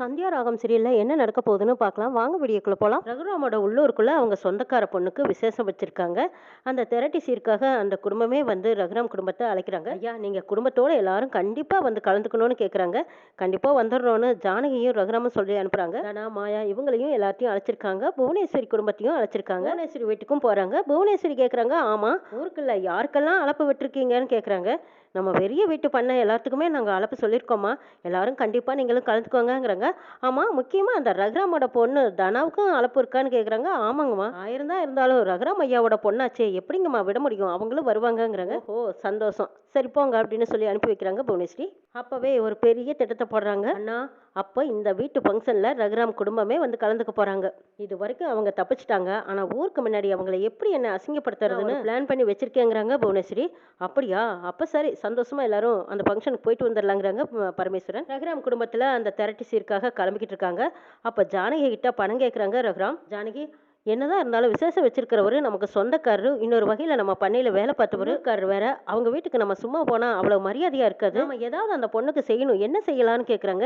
சந்தியா ராகம் சீரியல்ல என்ன நடக்க போகுதுன்னு பார்க்கலாம். வாங்க வீடியோக்குள்ள போகலாம் ரகுராமோட உள்ளூருக்குள்ள அவங்க சொந்தக்கார பொண்ணுக்கு விசேஷம் வச்சிருக்காங்க. அந்த தெரட்டி சீருக்காக அந்த குடும்பமே வந்து ரகுராம் குடும்பத்தை அழைக்கிறாங்க. ஐயா நீங்க குடும்பத்தோட எல்லாரும் கண்டிப்பா வந்து கலந்துக்கணும்னு கேக்குறாங்க. கண்டிப்பா வந்துடுறோன்னு ஜானகியும் ரகுராமும் சொல்லி அனுப்புறாங்க. ஆனா மாயா இவங்களையும் எல்லாத்தையும் அழைச்சிருக்காங்க. புவனேஸ்வரி குடும்பத்தையும் அழைச்சிருக்காங்க. புவனேஸ்வரி வீட்டுக்கும் போறாங்க. புவனேஸ்வரி கேக்குறாங்க ஆமா ஊருக்குள்ள யாருக்கெல்லாம் அழைப்பு விட்டுருக்கீங்கன்னு கேக்குறாங்க. நம்ம பெரிய வீட்டு பண்ண எல்லாத்துக்குமே நாங்கள் அழைப்பு சொல்லியிருக்கோம்மா எல்லாரும் கண்டிப்பாக நீங்களும் கலந்துக்கோங்கங்கிறாங்க. ஆமாம் முக்கியமாக அந்த ரகுராமோட பொண்ணு தனாவுக்கும் அழைப்பு இருக்கான்னு கேட்குறாங்க ஆமாங்கம்மா. ஆயிரம் தான் இருந்தாலும் ரகுராம் ஐயாவோட பொண்ணாச்சே எப்படிங்கம்மா விட முடியும்? அவங்களும் வருவாங்கங்கிறாங்க. ஓ சந்தோஷம். சரி போங்க அப்படின்னு சொல்லி அனுப்பி வைக்கிறாங்க புவனேஸ்வரி. அப்போவே ஒரு பெரிய திட்டத்தை போடுறாங்க. அண்ணா அப்போ இந்த வீட்டு ஃபங்க்ஷனில் ரகுராம் குடும்பமே வந்து கலந்துக்க போகிறாங்க இது வரைக்கும் அவங்க தப்பிச்சிட்டாங்க. ஆனால் ஊருக்கு முன்னாடி அவங்கள எப்படி என்ன அசிங்கப்படுத்துறதுன்னு பிளான் பண்ணி வச்சிருக்கேங்கிறாங்க புவனேஸ்வரி. அப்படியா? அப்போ சரி சந்தோஷமா எல்லாரும் அந்த ஃபங்க்ஷனுக்கு போயிட்டு வந்துடலாங்கிறாங்க பரமேஸ்வரன். ரகுராம் குடும்பத்தில் அந்த தெரட்டி சீருக்காக கிளம்பிக்கிட்டு இருக்காங்க. அப்போ ஜானகி கிட்ட பணம் கேட்குறாங்க ரகுராம். ஜானகி என்னதான் இருந்தாலும் விசேஷம் வச்சிருக்கிறவரு நமக்கு சொந்தக்காரரு இன்னொரு வகையில் நம்ம பண்ணையில் வேலை பார்த்தவரு காரர் வேற. அவங்க வீட்டுக்கு நம்ம சும்மா போனால் அவ்வளோ மரியாதையாக இருக்காது. நம்ம ஏதாவது அந்த பொண்ணுக்கு செய்யணும். என்ன செய்யலாம்னு கேட்குறாங்க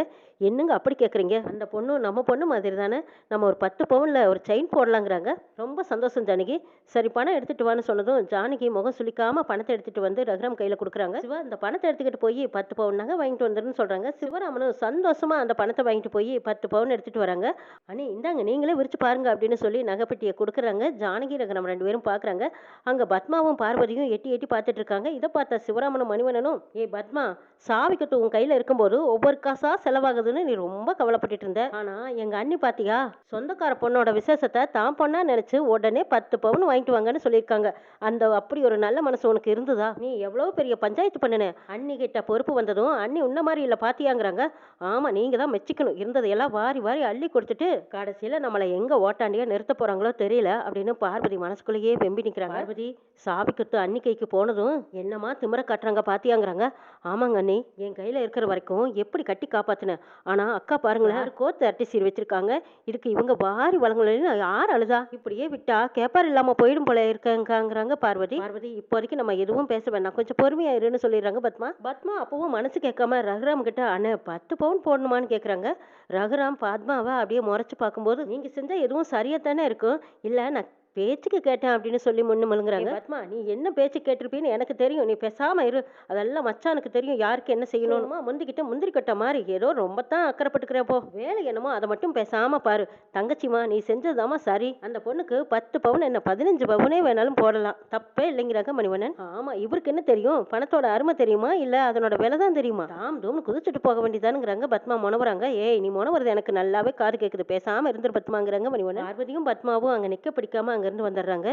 என்னங்க அப்படி கேட்குறீங்க அந்த பொண்ணு நம்ம பொண்ணு மாதிரி தானே நம்ம ஒரு பத்து பவுனில் ஒரு செயின் போடலாங்கிறாங்க. ரொம்ப சந்தோஷம் ஜானகி. சரி பணம் எடுத்துட்டு வான்னு சொன்னதும் ஜானகி முகம் சுளிக்காம பணத்தை எடுத்துட்டு வந்து ரகுராம் கையில் கொடுக்குறாங்க. சிவா இந்த பணத்தை எடுத்துக்கிட்டு போய் பத்து பவுன் நகை வாங்கிட்டு வந்துருன்னு சொல்றாங்க. சிவராமனும் சந்தோஷமா அந்த பணத்தை வாங்கிட்டு போய் பத்து பவுன் எடுத்துட்டு வராங்க. அண்ணி இந்தாங்க நீங்களே விரிச்சு பாருங்க அப்படின்னு சொல்லி நகைப்பெட்டியை கொடுக்குறாங்க. ஜானகி ரகுராம் ரெண்டு பேரும் பார்க்குறாங்க அங்கே பத்மாவும் பார்வதியும் எட்டி எட்டி பார்த்துட்டு இருக்காங்க இதை பார்த்த சிவராமனும் மணிவனனும் ஏய் பத்மா சாவி கட்டு உன் கையில் இருக்கும்போது ஒவ்வொரு காசா செலவாகுதுன்னு நீ ரொம்ப கவலைப்பட்டுட்டு இருந்த ஆனால் எங்கள் அண்ணி பார்த்தியா சொந்தக்கார பொண்ணோட விசேஷத்தை தான் பொண்ணா நினச்சி உடனே பத்து பவுன் வாங்கிட்டு வாங்கன்னு சொல்லியிருக்காங்க. அந்த அப்படி ஒரு நல்ல மனசு உனக்கு இருந்ததா? நீ எவ்வளோ பெரிய பஞ்சாயத்து பண்ணுன? அண்ணி கிட்ட பொறுப்பு வந்ததும் அண்ணி உன்ன மாதிரி இல்லை பாத்தியாங்கிறாங்க. ஆமாம் நீங்கள் தான் மெச்சிக்கணும். இருந்ததையெல்லாம் வாரி வாரி அள்ளி கொடுத்துட்டு கடைசியில் நம்மளை எங்கே ஓட்டாண்டியாக நிறுத்த போறாங்களோ தெரியல அப்படின்னு பார்வதி மனசுக்குள்ளேயே வெம்பி நிக்கிறாங்க. பார்வதி சாவி கட்டு அண்ணி கைக்கு போனதும் என்னமா திமிர காட்டுறாங்க பாத்தியாங்கிறாங்க. ஆமாங்க அண்ணி என் கையில இருக்கிற வரைக்கும் எப்படி கட்டி காப்பாத்தினேன் ஆனா அக்கா பாருங்களேன் யாருக்கோ தரட்டி சீர் வச்சிருக்காங்க. இதுக்கு இவங்க வாரி வழங்கலைன்னு யார் அழுதா? இப்படியே விட்டா கேப்பார் இல்லாம போயிடும் போல இருக்காங்கிறாங்க பார்வதி. பார்வதி. இப்போதைக்கு நம்ம எதுவும் பேச வேண்டாம் கொஞ்சம் பொறுமையா இருன்னு சொல்லிடுறாங்க பத்மா. பத்மா அப்பவும் மனசு கேட்காம ரகுராம் கிட்ட அண்ணே பத்து பவுன் போடணுமான்னு கேக்குறாங்க ரகுராம் பத்மாவை அப்படியே முறைச்சு பார்க்கும்போது நீங்க செஞ்சா எதுவும் சரியா தானே இருக்கும் இல்ல நான் பேச்சுக்கு கேட்டேன் அப்படின்னு சொல்லி முன்னு முழுங்குறாங்க. பத்மா நீ என்ன பேச்சு கேட்டிருப்பீன்னு எனக்கு தெரியும். நீ பேசாம இரு. அதெல்லாம் மச்சானுக்கு தெரியும். யாருக்கு என்ன செய்யணுமா முந்திக்கிட்ட முந்திரி கட்ட மாதிரி ஏதோ ரொம்ப தான் அக்கறைப்பட்டுக்கிற போ. வேலை என்னமோ அதை மட்டும் பேசாம பாரு. தங்கச்சிமா நீ செஞ்சதுதாம்மா சரி. அந்த பொண்ணுக்கு பத்து பவுன் என்ன பதினஞ்சு பவுனே வேணாலும் போடலாம். தப்பே இல்லைங்கிறாங்க மணிவண்ணன். ஆமா இவருக்கு என்ன தெரியும்? பணத்தோட அருமை தெரியுமா? இல்ல அதனோட விலை தான் தெரியுமா? தாம் தூம்னு குதிச்சுட்டு போக வேண்டியதானுங்கிறாங்க பத்மா முனவுறாங்க. ஏய் நீ முனவுறது எனக்கு நல்லாவே காது கேக்குது. பேசாம இருந்துரு பத்மாங்கிறாங்க மணிவண்ணன். பார்வதியும் பத்மாவும் அங்க நிக்க பிடிக்காம அங்க இருந்து வந்துடுறாங்க.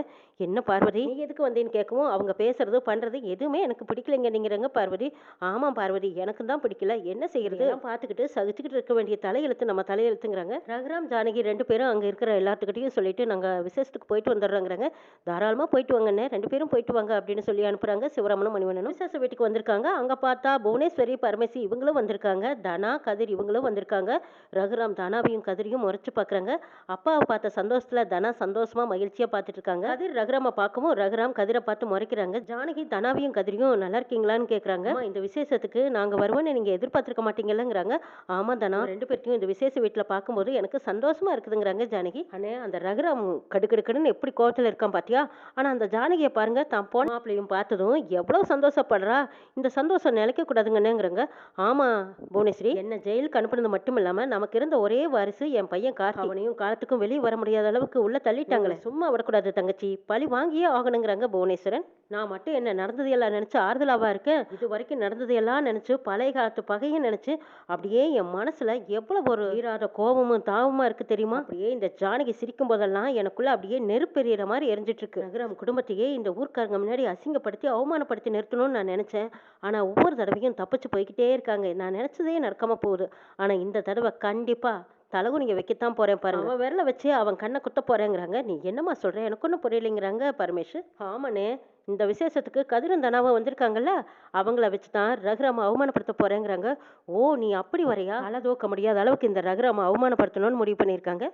என்ன பார்வதி? நீ எதுக்கு வந்தேன்னு கேட்கவும் அவங்க பேசுறது பண்றது எதுவுமே எனக்கு பிடிக்கலைங்க நீங்கிறாங்க பார்வதி. ஆமா பார்வதி எனக்கு தான் பிடிக்கல. என்ன செய்யறது? பார்த்துக்கிட்டு சகிச்சுக்கிட்டு இருக்க வேண்டிய தலையெழுத்து நம்ம தலையெழுத்துங்கிறாங்க. ரகுராம் ஜானகி ரெண்டு பேரும் அங்க இருக்கிற எல்லாத்துக்கிட்டையும் சொல்லிட்டு நாங்க விசேஷத்துக்கு போயிட்டு வந்துடுறோங்கிறாங்க. தாராளமா போயிட்டு வாங்கண்ணே ரெண்டு பேரும் போயிட்டு வாங்க அப்படின்னு சொல்லி அனுப்புறாங்க சிவராமனும் மணிவண்ணனும். விசேஷ வீட்டுக்கு வந்திருக்காங்க. அங்க பார்த்தா புவனேஸ்வரி பரமேசி இவங்களும் வந்திருக்காங்க. தனா கதிர் இவங்களும் வந்திருக்காங்க. ரகுராம் தனாவையும் கதிரையும் முறைச்சு பார்க்கறாங்க. அப்பாவை பார்த்த சந்தோஷத்துல தனா சந்தோஷமா மகிழ்ச்சியா பார்த்துட்டு இருக்காங்க கதிர் ரகுராம பார்க்கவும் ரகுராம் கதிரை பார்த்து முறைக்கிறாங்க. ஜானகி தனாவையும் கதிரையும் நல்லா இருக்கீங்களான்னு கேக்குறாங்க. "அம்மா, இந்த விசேஷத்துக்கு நாங்க வருவோம்னு நீங்க எதிர்பார்த்திருக்க மாட்டீங்கல்லங்கிறாங்க. ஆமா தனா. ரெண்டு பேர்த்தையும் இந்த விசேஷ வீட்டுல பார்க்கும்போது எனக்கு சந்தோஷமா இருக்குதுங்கிறாங்க ஜானகி. அண்ணே அந்த ரகுராம் கடுக்கடுக்கடுன்னு எப்படி கோவத்துல இருக்கான் பாத்தியா? ஆனா அந்த ஜானகியை பாருங்க தான் போன மாப்பிளையும் பார்த்ததும் எவ்வளவு சந்தோஷப்படுறா. இந்த சந்தோஷம் நிலைக்க கூடாதுங்கன்னுங்கிறாங்க ஆமா புவனேஸ்வரி. என்ன ஜெயிலுக்கு அனுப்புனது மட்டும் இல்லாம நமக்கு இருந்த ஒரே வாரிசு என் பையன் கார்த்தி. அவனையும் காலத்துக்கும் வெளியே வர முடியாத அளவுக்கு உள்ள தள்ளிட்டாங்களே. சும்மா விடக்கூடாது தங்கச்சி. பழி வாங்கியே ஆகணுங்கிறாங்க புவனேஸ்வரன். நான் மட்டும் என்ன நடந்தது எல்லாம் நினச்சி ஆறுதலாவாக இருக்கேன்? இது வரைக்கும் எல்லாம் நினச்சி பழைய காலத்து பகையும் நினச்சி அப்படியே என் மனசில் எவ்வளோ ஒரு ஈராத கோபமும் தாவமாக இருக்குது தெரியுமா? அப்படியே இந்த ஜானகி சிரிக்கும் போதெல்லாம் எனக்குள்ளே அப்படியே நெருப்பெறிகிற மாதிரி எரிஞ்சிட்ருக்கு. நகரம் குடும்பத்தையே இந்த ஊர்க்காரங்க முன்னாடி அசிங்கப்படுத்தி அவமானப்படுத்தி நிறுத்தணும்னு நான் நினச்சேன். ஆனால் ஒவ்வொரு தடவையும் தப்பிச்சு போய்கிட்டே இருக்காங்க. நான் நினச்சதே நடக்காமல் போகுது. ஆனால் இந்த தடவை கண்டிப்பாக தலகுனிங்க வைக்கத்தான் போறேன் பாருங்க. அவன் விரல வச்சு அவன் கண்ணை குத்த போறேங்கிறாங்க. நீ என்னம்மா சொல்ற? எனக்கு ஒன்றும் புரியலைங்கிறாங்க பரமேஷ். ஆமாண்ணே. இந்த விசேஷத்துக்கு கதிரும் தனாவும் வந்திருக்காங்கல்ல அவங்கள வச்சு தான் ரகுராம அவமானப்படுத்த போறேங்கிறாங்க. ஓ நீ அப்படி வரையா? அளதோக்க முடியாத அளவுக்கு இந்த ரகுராம அவமானப்படுத்தணும்னு முடிவு பண்ணியிருக்காங்க.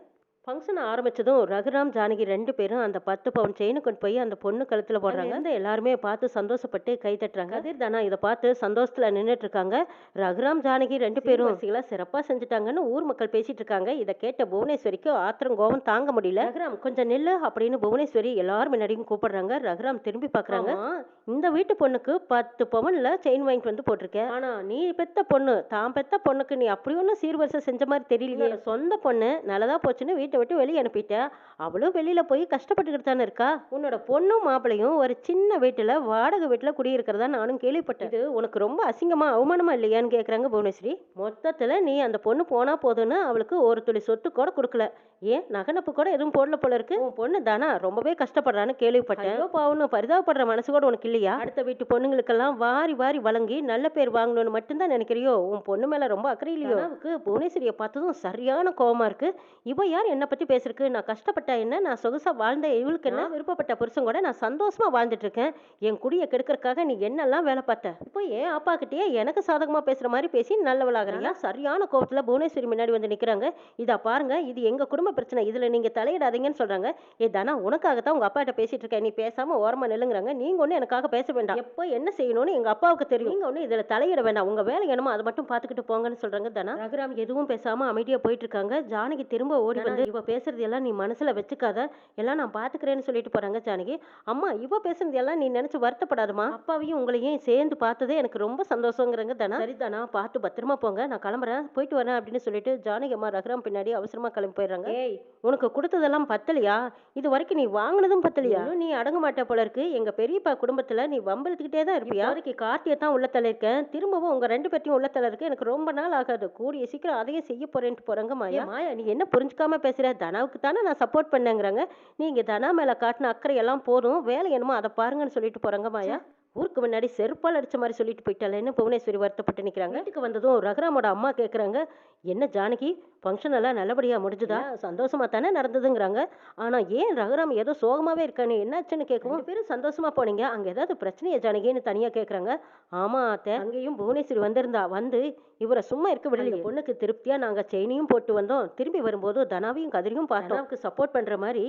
ஃபங்க்ஷன் ஆரம்பிச்சதும் ரகுராம் ஜானகி ரெண்டு பேரும் அந்த பத்து பவுன் செயினை கொண்டு போய் அந்த பொண்ணு கழுத்துல போடுறாங்க. அந்த எல்லாருமே பார்த்து சந்தோஷப்பட்டு கை தட்டுறாங்க. கதிர் தானா இதை பார்த்து சந்தோஷத்துல நின்னுட்டு இருக்காங்க ரகுராம் ஜானகி ரெண்டு பேரும் சீல சிறப்பா செஞ்சுட்டாங்கன்னு ஊர் மக்கள் பேசிட்டு இருக்காங்க இதை கேட்ட புவனேஸ்வரிக்கு ஆத்திரம் கோபம் தாங்க முடியல. ரகுராம் கொஞ்சம் நில்லு அப்படின்னு புவனேஸ்வரி எல்லாரும் முன்னாடியும் கூப்பிடுறாங்க. ரகுராம் திரும்பி பாக்குறாங்க இந்த வீட்டு பொண்ணுக்கு பத்து பவுன்ல செயின் வாங்கிட்டு வந்து போட்டிருக்கேன் ஆனா நீ பெத்த பொண்ணு தான் பெத்த பொண்ணுக்கு நீ அப்படி ஒன்றும் சீர்வரிசை செஞ்ச மாதிரி தெரியலையே. சொந்த பொண்ணு நல்லதா போச்சுன்னு வீட்டை விட்டு வெளியே அனுப்பிட்ட அவளும் வெளியில போய் கஷ்டப்பட்டுக்கிட்டு தானே இருக்கா? உன்னோட பொண்ணும் மாப்பிளையும் ஒரு சின்ன வீட்டுல வாடகை வீட்டுல குடியிருக்கிறதா நானும் கேள்விப்பட்டேன். இது உனக்கு ரொம்ப அசிங்கமா அவமானமா இல்லையான்னு கேக்குறாங்க புவனேஸ்வரி. மொத்தத்துல நீ அந்த பொண்ணு போனா போதும்னு அவளுக்கு ஒரு துளி சொத்து கூட கொடுக்கல. ஏன்? நகனப்பு கூட எதுவும் போடல போல இருக்கு. உன் பொண்ணு தானா? ரொம்பவே கஷ்டப்படுறான்னு கேள்விப்பட்டேன். ஐயோ பாவம்னு பரிதாபப்படுற மனசு கூட உனக்கு இல்லையா? அடுத்த வீட்டு பொண்ணுங்களுக்கெல்லாம் வாரி வாரி வழங்கி நல்ல பேர் வாங்கணும்னு மட்டும்தான் நினைக்கிறியோ? உன் பொண்ணு மேல ரொம்ப அக்கறை இல்லையோ? அவனுக்கு புவனேஸ்வரியை பார்த்ததும் சரியான கோவமா இருக்கு. இவ யார் என்னை பத்தி பேசுறதுக்கு நான் கஷ்டப்பட்டா என்ன? நான் சொகுசா வாழ்ந்த இவளுக்கு என்ன? விருப்பப்பட்ட புருஷன் கூட நான் சந்தோஷமா வாழ்ந்துட்டு இருக்கேன் என் குடியை கெடுக்கறதுக்காக நீ என்னெல்லாம் வேலை பார்த்த? இப்போ என் அப்பா கிட்டயே எனக்கு சாதகமா பேசுற மாதிரி பேசி நல்லவளாகறியா சரியான கோவத்துல புவனேஸ்வரி முன்னாடி வந்து நிக்கிறாங்க. இதா பாருங்க இது எங்க குடும்ப பிரச்சனை. இதுல நீங்க தலையிடாதீங்கன்னு சொல்றாங்க. ஏ தானா உனக்காகத்தான் உங்க அப்பா கிட்ட பேசிட்டு இருக்கேன். நீ பேசாம ஓரமா நில்லுங்கிறாங்க. நீங்க ஒண்ணு எனக்காக பேச வேண்டாம். எப்போ என்ன செய்யணும்னு எங்க அப்பாவுக்கு தெரியும். நீங்க ஒண்ணு இதுல தலையிட வேண்டாம். உங்க வேலை என்னமோ அதை மட்டும் பாத்துக்கிட்டு போங்கன்னு சொல்றாங்க தானா. ரகுராம் எதுவும் பேசாம அமைதியா போயிட்டு இருக்காங்க. ஜானகி திரும்ப ஓடி வந்து இவ பேசுறது எல்லாம் நீ மனசுல வச்சுக்காத. எல்லாம் நான் பாத்துக்கிறேன்னு சொல்லிட்டு போறாங்க ஜானகி. அம்மா இவ பேசுறது எல்லாம் நீ நினைச்சு வருத்தப்படாதமா அப்பாவையும் உங்களையும் சேர்ந்து பார்த்ததே எனக்கு ரொம்ப சந்தோஷங்கிறாங்க தானா. சரி தானா பார்த்து பத்திரமா போங்க. நான் கிளம்புறேன். போயிட்டு வரேன் அப்படின்னு சொல்லிட்டு ஜானகி அம்மா ரகுராம் பின்னாடி அவசரமா கிளம்பி போயிடுறாங்க. ஏய் உனக்கு கொடுத்ததெல்லாம் பத்தலையா? இது வரைக்கும் நீ வாங்கினதும் பத்தலையா? நீ அடங்க மாட்ட போல இருக்கு. எங்க பெரியப்பா குடும்பத்துல நீ வம்பளத்துக்கிட்டே தான் இருப்பியா? அதுக்கு கார்த்தியை தான் உள்ள இருக்கேன். திரும்பவும் உங்க ரெண்டு பேர்த்தையும் உள்ள இருக்கு. எனக்கு ரொம்ப நாள் ஆகாது. கூடிய சீக்கிரம் அதையும் செய்ய போறேன்ட்டு போறாங்க மாயா. மாயா நீ என்ன புரிஞ்சுக்காம பேசுற தனாவுக்கு தானே நான் சப்போர்ட் பண்ணேங்கிறாங்க. நீங்கள் தனா மேலே காட்டின அக்கறை எல்லாம் போதும். வேலை என்னமோ அதை பாருங்கன்னு சொல்லிட்டு போகிறாங்க மாயா. ஊருக்கு முன்னாடி செருப்பால் அடிச்ச மாதிரி சொல்லிட்டு போயிட்டாலேன்னு புவனேஸ்வரி வருத்தப்பட்டு நிற்கிறாங்க வீட்டுக்கு வந்ததும் ரகுராமோட அம்மா கேட்குறாங்க என்ன ஜானகி ஃபங்க்ஷன் எல்லாம் நல்லபடியாக முடிஞ்சுதா? சந்தோஷமா தானே நடந்ததுங்கிறாங்க. ஆனால் ஏன் ரகுராம் ஏதோ சோகமாகவே இருக்கானு என்னாச்சுன்னு கேட்கவும் பேரும் சந்தோஷமா போனீங்க அங்கே ஏதாவது பிரச்சனையா ஜானகின்னு தனியாக கேட்குறாங்க ஆமா அத்தை. அங்கேயும் புவனேஸ்வரி வந்திருந்தா வந்து இவரை சும்மா இருக்க விடலையே. பொண்ணுக்கு திருப்தியாக நாங்கள் செயினையும் போட்டு வந்தோம். திரும்பி வரும்போது தனாவையும் கதிரையும் பார்த்தோம். சப்போர்ட் பண்ணுற மாதிரி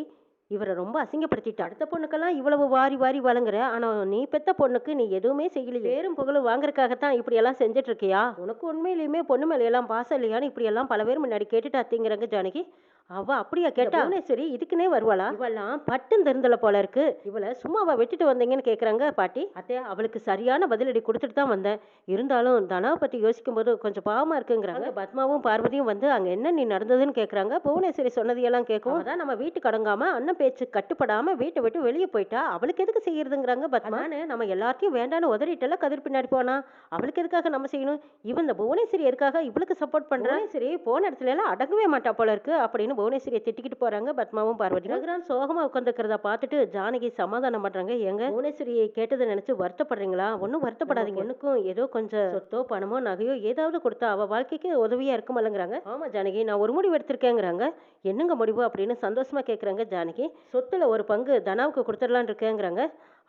இவரை ரொம்ப அசிங்கப்படுத்திட்டு அடுத்த பொண்ணுக்கெல்லாம் இவ்வளவு வாரி வாரி வழங்குற? ஆனா நீ பெத்த பொண்ணுக்கு நீ எதுவுமே செய்யல பேரும் புகழும் வாங்குறதுக்காகத்தான் இப்படி எல்லாம் செஞ்சுட்டு இருக்கியா? உனக்கு உண்மையிலுமே பொண்ணு மேல எல்லாம் பாசம் இல்லையான்னு இப்படி எல்லாம் பல பேர் முன்னாடி கேட்டுட்டு அத்திங்கிறாங்க ஜானகி. அவ அப்படியா கேட்டா? சரி இதுக்குனே வருவாளா? இவெல்லாம் பட்டும் தெரிந்தல போல இருக்கு. இவளை சும்மாவா விட்டுட்டு வந்தீங்கன்னு கேக்குறாங்க பாட்டி. அத்தே அவளுக்கு சரியான பதிலடி கொடுத்துட்டு தான் வந்தேன். இருந்தாலும் தனாவை பத்தி யோசிக்கும் போது கொஞ்சம் பாவமா இருக்குங்கிறாங்க. பத்மாவும் பார்வதியும் வந்து அங்க என்ன நீ நடந்ததுன்னு கேக்குறாங்க? புவனேஸ்வரி சொன்னதையெல்லாம் கேட்கும் அதான் நம்ம வீட்டுக்கு அடங்காம அண்ணன் பேச்சு கட்டுப்படாம வீட்டை விட்டு வெளியே போயிட்டா? அவளுக்கு எதுக்கு செய்யறதுங்கிறாங்க பத்மானு நம்ம எல்லாத்தையும் வேண்டான்னு உதறிட்டல கதிர் பின்னாடி போனா? அவளுக்கு எதுக்காக நம்ம செய்யணும்? இவன் இந்த புவனேஸ்வரி எதுக்காக இவளுக்கு சப்போர்ட் பண்றான் சரி போன இடத்துல எல்லாம் அடங்கவே மாட்டா போல இருக்கு அப்படின்னு புவனேஸ்வரியை திட்டிக்கிட்டு போறாங்க பத்மாவும் பார்வதி ரகுராம் சோகமா உட்காந்துக்கிறத பார்த்துட்டு ஜானகி சமாதானம் பண்றாங்க. எங்க? புவனேஸ்வரியை கேட்டதை நினைச்சு வருத்தப்படுறீங்களா? ஒன்றும் வருத்தப்படாதீங்க. ஒன்றுக்கும் ஏதோ கொஞ்சம் சொத்தோ பணமோ நகையோ ஏதாவது கொடுத்தா அவ வாழ்க்கைக்கு உதவியா இருக்குமல்லங்கிறாங்க. ஆமா ஜானகி நான் ஒரு முடிவு எடுத்திருக்கேங்கிறாங்க. என்னங்க முடிவு அப்படின்னு சந்தோஷமா கேட்குறாங்க ஜானகி. சொத்துல ஒரு பங்கு தனாவுக்கு கொடுத்துடலான் இருக்கேங்கிறாங்க.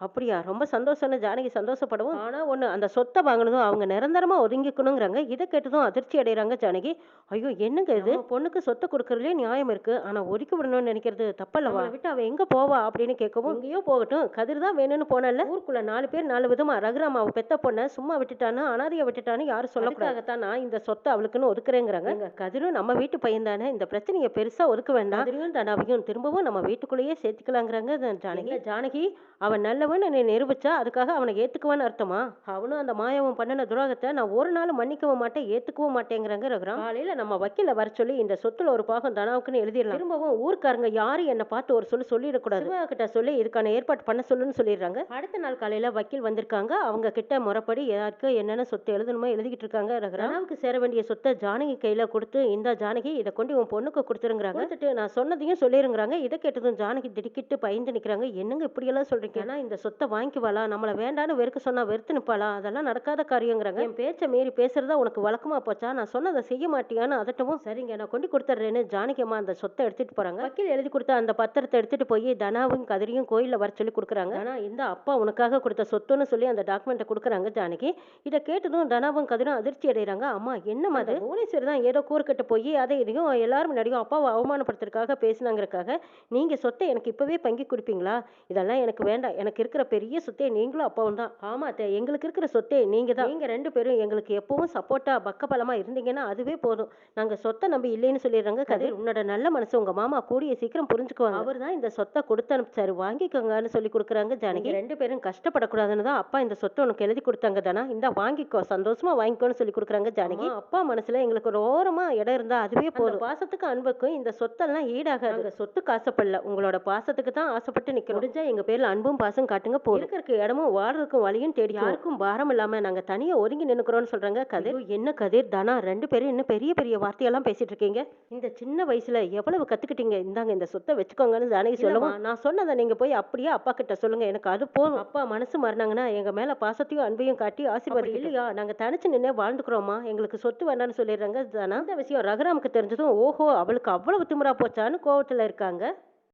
அப்படியா? ரொம்ப சந்தோஷம்னு ஜானகி சந்தோஷப்படவும். ஆனா ஒண்ணு அந்த சொத்தை வாங்கினதும் அவங்க நிரந்தரமா ஒதுங்கிக்கணுங்கிறாங்க. இதை கேட்டதும் அதிர்ச்சி அடைகிறாங்க ஜானகி. ஐயோ என்னங்க இது? பொண்ணுக்கு சொத்தை கொடுக்கறதுலயே நியாயம் இருக்கு. ஆனா ஒதுக்கி விடணும்னு நினைக்கிறது தப்பல்லவா? விட்டு அவ எங்க போவா அப்படின்னு கேட்கவும் எங்கேயோ போகட்டும். கதிர் தான் வேணும்னு போனல ஊருக்குள்ள நாலு பேர் நாலு விதமா ரகுராம் அவ பெத்த பொண்ணை சும்மா விட்டுட்டான்னு அனாதைய விட்டுட்டான்னு யாரும் சொல்லக்கூடாதுதான் நான் இந்த சொத்தை அவளுக்குன்னு ஒதுக்குறேங்கிறாங்க. கதிரும் நம்ம வீட்டு பையன் தானே. இந்த பிரச்சனையை பெருசா ஒதுக்க வேண்டாம். கதிரையும் தனாவையும் திரும்பவும் நம்ம வீட்டுக்குள்ளேயே சேர்த்துக்கலாங்கிறாங்க ஜானகி. ஜானகி? அவன் நல்லவன் என்னை நிரூபிச்சா அதுக்காக அவனை ஏத்துக்குவான்னு அர்த்தமா? அவனும் அந்த மாயவன் பண்ணின துரோகத்தை நான் ஒரு நாள் மன்னிக்கவும் மாட்டேன் ஏத்துக்கவும் மாட்டேங்கிறாங்க ரகுராம். காலையில நம்ம வக்கீல வர சொல்லி இந்த சொத்துல ஒரு பாகம் தனாவுக்குன்னு எழுதிடலாம். திரும்பவும் ஊர்க்காரங்க யாரும் என்ன பார்த்து ஒரு சொல்லு சொல்லிடக்கூடாது. சிவா கிட்ட சொல்லி இதுக்கான ஏற்பாடு பண்ண சொல்லுன்னு சொல்லிடுறாங்க. அடுத்த நாள் காலையில வக்கீல் வந்திருக்காங்க. அவங்க கிட்ட முறைப்படி யாருக்கு என்னென்ன சொத்து எழுதணுமோ எழுதிக்கிட்டு இருக்காங்க தனாவுக்கு சேர வேண்டிய சொத்தை ஜானகி கையில கொடுத்து இந்த ஜானகி இதை கொண்டு உன் பொண்ணுக்கு கொடுத்துருங்கிறாங்க. கொடுத்துட்டு நான் சொன்னதையும் சொல்லிருங்கிறாங்க. இதை கேட்டதும் ஜானகி திடுக்கிட்டு பயந்து நிக்கிறாங்க. என்னங்க இப்படி எல்லாம் சொல்றீங்க? ஏன்னா இந்த சொத்தை வாங்கிக்குவாளா? நம்மளை வேண்டான்னு வெறுக்க சொன்னா வெறுத்து நிப்பாளா? அதெல்லாம் நடக்காத காரியங்கிறாங்க. என் பேச்சை மீறி பேசுறதா உனக்கு வழக்கமா போச்சா? நான் சொன்னதை செய்ய மாட்டியான்னு அதட்டவும் சரிங்க நான் கொண்டு கொடுத்துட்றேன்னு ஜானகி அம்மா அந்த சொத்தை எடுத்துட்டு போறாங்க. வக்கீல் எழுதி கொடுத்த அந்த பத்திரத்தை எடுத்துட்டு போய் தனாவும் கதிரியும் கோயிலில் வர சொல்லி கொடுக்குறாங்க. ஆனா இந்த அப்பா உனக்காக கொடுத்த சொத்துன்னு சொல்லி அந்த டாக்குமெண்ட்டை கொடுக்குறாங்க ஜானகி. இதை கேட்டதும் தனாவும் கதிரும் அதிர்ச்சி அடைகிறாங்க அம்மா என்ன மாதிரி போலீஸர் தான் ஏதோ கூறுக்கட்டு போய் அதை இதையும் எல்லாரும் முன்னாடியும் அப்பாவை அவமானப்படுத்துறதுக்காக பேசினாங்கிறக்காக நீங்க சொத்தை எனக்கு இப்பவே பங்கி கொடுப்பீங்களா? இதெல்லாம் எனக்கு வேண்டாம். எனக்கு இருக்கிற பெரிய சொத்தே நீங்களும் அப்பாவும் தான். ஆமா அத்தை. எங்களுக்கு இருக்கிற சொத்தே நீங்க தான். நீங்க ரெண்டு பேரும் எங்களுக்கு எப்பவும் சப்போர்ட்டா பக்கபலமா இருந்தீங்கன்னா அதுவே போதும். நாங்க சொத்தை நம்பி இல்லைன்னு சொல்லிடுறாங்க கதிர். உன்னோட நல்ல மனசு உங்க மாமா கூடிய சீக்கிரம் புரிஞ்சுக்குவாங்க. அவர் தான் இந்த சொத்தை கொடுத்து அனுப்பிச்சாரு வாங்கிக்கோங்கன்னு சொல்லி கொடுக்குறாங்க ஜானகி. ரெண்டு பேரும் கஷ்டப்படக்கூடாதுன்னு தான் அப்பா இந்த சொத்தை உனக்கு எழுதி கொடுத்தாங்க தானா? இந்த வாங்கிக்கோ. சந்தோஷமா வாங்கிக்கோன்னு சொல்லி கொடுக்குறாங்க ஜானகி. அப்பா மனசுல எங்களுக்கு ஒரு ஓரமா இடம் இருந்தா அதுவே போதும். பாசத்துக்கு அன்புக்கும் இந்த சொத்தெல்லாம் ஈடாகாது. சொத்துக்கு ஆசைப்படல. உங்களோட பாசத்துக்கு தான் ஆசைப்பட்டு நிக்கிறோம். முடிஞ்சா எங்க பேர்ல அன்பும் பாசம் காட்டுங்க போதும். இருக்கிறதுக்கு இடமும் வாழ்றதுக்கும் வழியும் தேடி யாருக்கும் பாரம் இல்லாம நாங்க தனியா ஒதுங்கி நின்னுக்கிறோம்னு சொல்றாங்க. கதிர். என்ன கதிர்? தனா? ரெண்டு பேரும் இன்னும் பெரிய பெரிய வார்த்தையெல்லாம் பேசிட்டு இருக்கீங்க. இந்த சின்ன வயசுல எவ்வளவு கத்துக்கிட்டீங்க? இந்தாங்க இந்த சொத்தை வச்சுக்கோங்கன்னு ஜானகி சொல்லுவா நான் சொன்னதை நீங்க போய் அப்படியே அப்பா கிட்ட சொல்லுங்க. எனக்கு அது போதும். அப்பா மனசு மாறினாங்கன்னா எங்க மேல பாசத்தையும் அன்பையும் காட்டி ஆசீர்வாதம் இல்லையா? நாங்க தனிச்சு நின்று வாழ்ந்துக்கிறோமா எங்களுக்கு சொத்து வேண்டாம்னு சொல்லிடுறாங்க. ஜனா இந்த விஷயம் ரகுராமுக்கு தெரிஞ்சதும் ஓஹோ அவளுக்கு அவ்வளவு திமிரா போச்சான்னு கோவத்துல இருக்காங்க.